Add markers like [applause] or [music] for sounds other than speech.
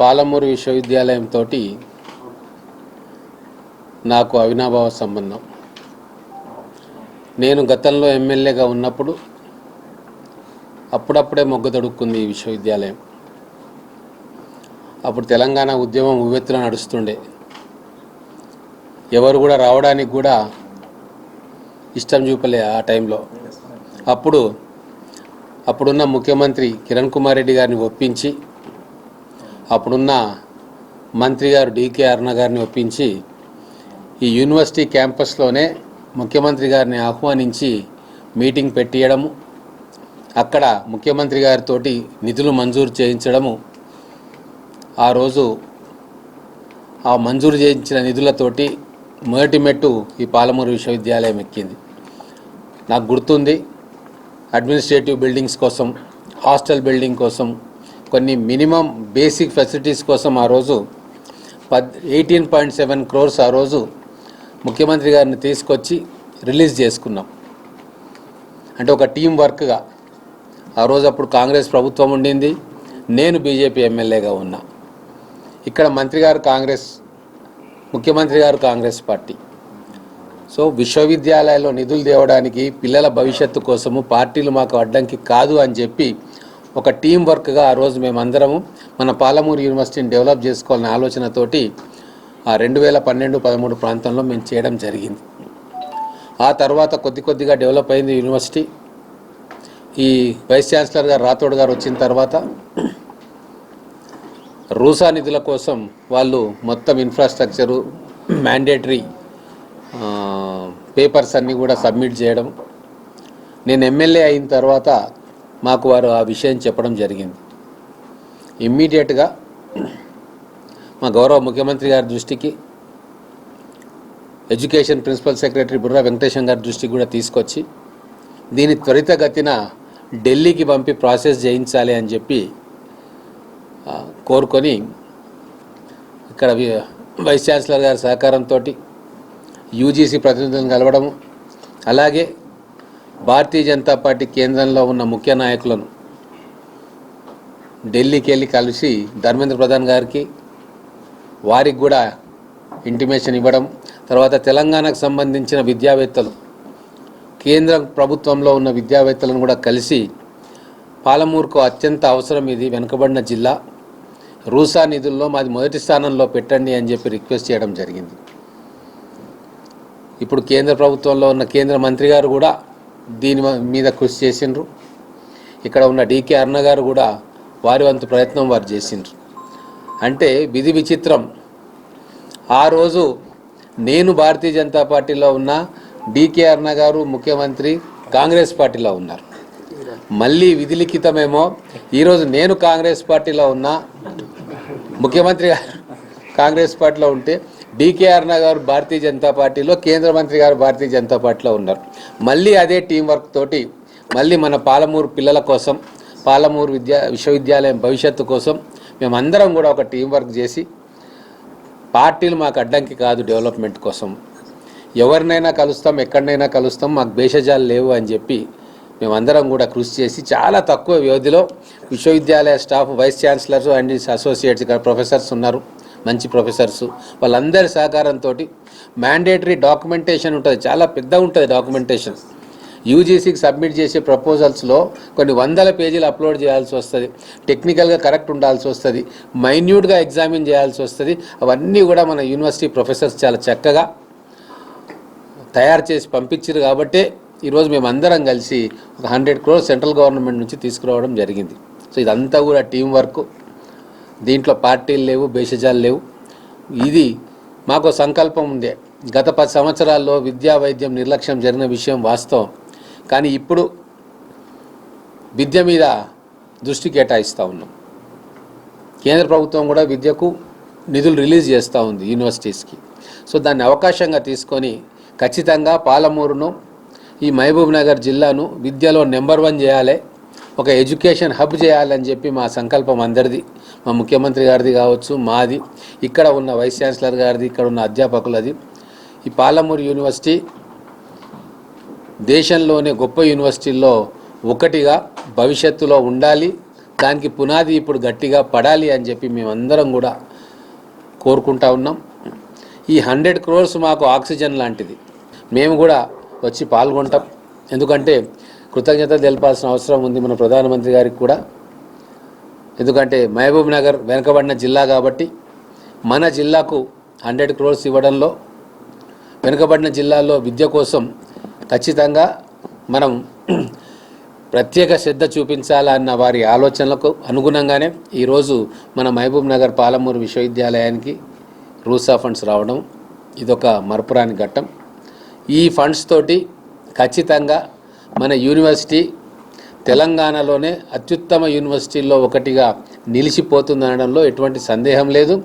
పాలమూరు విశ్వవిద్యాలయంతో నాకు అవినాభావ సంబంధం. నేను గతంలో ఎమ్మెల్యేగా ఉన్నప్పుడు అప్పుడప్పుడే మొగ్గు తొడుక్కుంది ఈ విశ్వవిద్యాలయం. అప్పుడు తెలంగాణ ఉద్యమం ఉవ్వెత్తున నడుస్తుండే. ఎవరు కూడా రావడానికి కూడా ఇష్టం చూపలే ఆ టైంలో. అప్పుడు అప్పుడున్న ముఖ్యమంత్రి కిరణ్ కుమార్ రెడ్డి గారిని ఒప్పించి అప్పుడున్న మంత్రి గారు డికే అరుణ గారిని ఒప్పించి ఈ యూనివర్సిటీ క్యాంపస్లోనే ముఖ్యమంత్రి గారిని ఆహ్వానించి మీటింగ్ పెట్టియడము అక్కడ ముఖ్యమంత్రి గారితోటి నిధులు మంజూరు చేయించడము ఆ రోజు ఆ మంజూరు చేయించిన నిధులతోటి మొదటి మెట్టు ఈ పాలమూరు విశ్వవిద్యాలయం ఎక్కింది. నాకు గుర్తుంది అడ్మినిస్ట్రేటివ్ బిల్డింగ్స్ కోసం హాస్టల్ బిల్డింగ్ కోసం కొన్ని మినిమం బేసిక్ ఫెసిలిటీస్ కోసం ఆ రోజు పద్ ఎయిటీన్ పాయింట్ సెవెన్ క్రోర్స్ ఆ రోజు ముఖ్యమంత్రి గారిని తీసుకొచ్చి రిలీజ్ చేసుకున్నాం. అంటే ఒక టీం వర్క్గా. ఆ రోజు అప్పుడు కాంగ్రెస్ ప్రభుత్వం ఉండింది. నేను బీజేపీ ఎమ్మెల్యేగా ఉన్నా. ఇక్కడ మంత్రి గారు కాంగ్రెస్ ముఖ్యమంత్రి గారు కాంగ్రెస్ పార్టీ. సో విశ్వవిద్యాలయాల్లో నిధులు తేవడానికి పిల్లల భవిష్యత్తు కోసము పార్టీలు మాకు అడ్డంకి కాదు అని చెప్పి ఒక టీం వర్క్గా ఆ రోజు మేమందరము మన పాలమూరు యూనివర్సిటీని డెవలప్ చేసుకోవాలనే ఆలోచనతోటి ఆ రెండు వేల పన్నెండు పదమూడు ప్రాంతంలో మేము చేయడం జరిగింది. ఆ తర్వాత కొద్ది కొద్దిగా డెవలప్ అయింది యూనివర్సిటీ. ఈ వైస్ ఛాన్సలర్ గారు రాథోడ్ గారు వచ్చిన తర్వాత రూసా నిధుల కోసం వాళ్ళు మొత్తం ఇన్ఫ్రాస్ట్రక్చరు మ్యాండేటరీ పేపర్స్ అన్నీ కూడా సబ్మిట్ చేయడం. నేను ఎమ్మెల్యే అయిన తర్వాత మాకు వారు ఆ విషయం చెప్పడం జరిగింది. ఇమ్మీడియట్గా మా గౌరవ ముఖ్యమంత్రి గారి దృష్టికి education principal secretary Burra Venkatesham గారి దృష్టికి కూడా తీసుకొచ్చి దీని త్వరితగతిన ఢిల్లీకి పంపి ప్రాసెస్ చేయించాలి అని చెప్పి కోరుకొని ఇక్కడ వైస్ ఛాన్సలర్ గారి సహకారంతో యూజీసీ ప్రతినిధులను కలవడము అలాగే భారతీయ జనతా పార్టీ కేంద్రంలో ఉన్న ముఖ్య నాయకులను ఢిల్లీకి వెళ్ళి కలిసి ధర్మేంద్ర ప్రధాన్ గారికి వారికి కూడా ఇంటిమేషన్ ఇవ్వడం తర్వాత తెలంగాణకు సంబంధించిన విద్యావేత్తలు కేంద్ర ప్రభుత్వంలో ఉన్న విద్యావేత్తలను కూడా కలిసి పాలమూరుకు అత్యంత అవసరం ఇది వెనుకబడిన జిల్లా. రూసా నిధుల్లో మాది మొదటి స్థానంలో పెట్టండి అని చెప్పి రిక్వెస్ట్ చేయడం జరిగింది. ఇప్పుడు కేంద్ర ప్రభుత్వంలో ఉన్న కేంద్ర మంత్రి గారు కూడా దీని మీద కృషి చేసిండ్రు. ఇక్కడ ఉన్న డీకే అరుణ గారు కూడా వారి వంతు ప్రయత్నం వారు చేసిండ్రు. అంటే విధి విచిత్రం. ఆ రోజు నేను భారతీయ జనతా పార్టీలో ఉన్న డీకే అరుణ గారు ముఖ్యమంత్రి కాంగ్రెస్ పార్టీలో ఉన్నారు. మళ్ళీ విధిలిఖితమేమో ఈరోజు నేను కాంగ్రెస్ పార్టీలో ఉన్నా ముఖ్యమంత్రి గారు కాంగ్రెస్ పార్టీలో ఉంటే డికేఆర్ అరుణ గారు భారతీయ జనతా పార్టీలో కేంద్ర మంత్రి గారు భారతీయ జనతా పార్టీలో ఉన్నారు. మళ్ళీ అదే టీం వర్క్ తోటి మళ్ళీ మన పాలమూరు పిల్లల కోసం పాలమూరు విద్యా విశ్వవిద్యాలయం భవిష్యత్తు కోసం మేమందరం కూడా ఒక టీం వర్క్ చేసి పార్టీలు మాకు అడ్డంకి కాదు డెవలప్మెంట్ కోసం. ఎవరినైనా కలుస్తాం ఎక్కడనైనా కలుస్తాం మాకు భేషజాలు లేవు అని చెప్పి మేమందరం కూడా కృషి చేసి చాలా తక్కువ వ్యవధిలో విశ్వవిద్యాలయ staff vice chancellors and associates ఇక్కడ ప్రొఫెసర్స్ ఉన్నారు. మంచి ప్రొఫెసర్స్. వాళ్ళందరి సహకారంతో మ్యాండేటరీ డాక్యుమెంటేషన్ ఉంటుంది. చాలా పెద్ద ఉంటుంది డాక్యుమెంటేషన్. యూజీసీకి సబ్మిట్ చేసే ప్రపోజల్స్లో కొన్ని వందల పేజీలు అప్లోడ్ చేయాల్సి వస్తుంది. టెక్నికల్గా కరెక్ట్ ఉండాల్సి వస్తుంది. మైన్యూట్గా ఎగ్జామిన్ చేయాల్సి వస్తుంది. అవన్నీ కూడా మన యూనివర్సిటీ ప్రొఫెసర్స్ చాలా చక్కగా తయారు చేసి పంపించారు కాబట్టే ఈరోజు మేము అందరం కలిసి ఒక హండ్రెడ్ క్రోర్స్ సెంట్రల్ గవర్నమెంట్ నుంచి తీసుకురావడం జరిగింది. సో ఇదంతా కూడా టీం వర్క్. దీంట్లో పార్టీలు లేవు భేషజాలు లేవు. ఇది మాకు సంకల్పం ఉందే. గత పది సంవత్సరాల్లో విద్యా వైద్యం నిర్లక్ష్యం జరిగిన విషయం వాస్తవం. కానీ ఇప్పుడు విద్య మీద దృష్టి కేటాయిస్తూ ఉన్నాం. కేంద్ర ప్రభుత్వం కూడా విద్యకు నిధులు రిలీజ్ చేస్తూ ఉంది యూనివర్సిటీస్కి. సో దాన్ని అవకాశంగా తీసుకొని ఖచ్చితంగా పాలమూరును ఈ మహబూబ్ నగర్ జిల్లాను విద్యలో నెంబర్ వన్ చేయాలి ఒక ఎడ్యుకేషన్ హబ్ చేయాలని చెప్పి మా సంకల్పం అందరిది. మా ముఖ్యమంత్రి గారిది కావచ్చు మాది. ఇక్కడ ఉన్న వైస్ ఛాన్సలర్ గారిది ఇక్కడ ఉన్న అధ్యాపకులది. ఈ పాలమూరు యూనివర్సిటీ దేశంలోనే గొప్ప యూనివర్సిటీల్లో ఒకటిగా భవిష్యత్తులో ఉండాలి దానికి పునాది ఇప్పుడు గట్టిగా పడాలి అని చెప్పి మేమందరం కూడా కోరుకుంటా ఉన్నాం. ఈ హండ్రెడ్ క్రోర్స్ మాకు ఆక్సిజన్ లాంటిది. మేము కూడా వచ్చి పాల్గొంటాం. ఎందుకంటే కృతజ్ఞత తెలపాల్సిన అవసరం ఉంది మన ప్రధానమంత్రి గారికి కూడా. ఎందుకంటే మహబూబ్ నగర్ వెనుకబడిన జిల్లా కాబట్టి మన జిల్లాకు హండ్రెడ్ క్రోర్స్ ఇవ్వడంలో వెనుకబడిన జిల్లాల్లో విద్య కోసం ఖచ్చితంగా మనం [clears throat] ప్రత్యేక శ్రద్ధ చూపించాలన్న వారి ఆలోచనలకు అనుగుణంగానే ఈరోజు మన మహబూబ్ నగర్ పాలమూరు విశ్వవిద్యాలయానికి రూసా ఫండ్స్ రావడం ఇదొక మరపురాని ఘట్టం. ఈ ఫండ్స్ తోటి ఖచ్చితంగా మన యూనివర్సిటీ తెలంగాణలోనే అత్యుత్తమ యూనివర్సిటీల్లో ఒకటిగా నిలిచిపోతుందనడంలో ఎటువంటి సందేహం లేదు.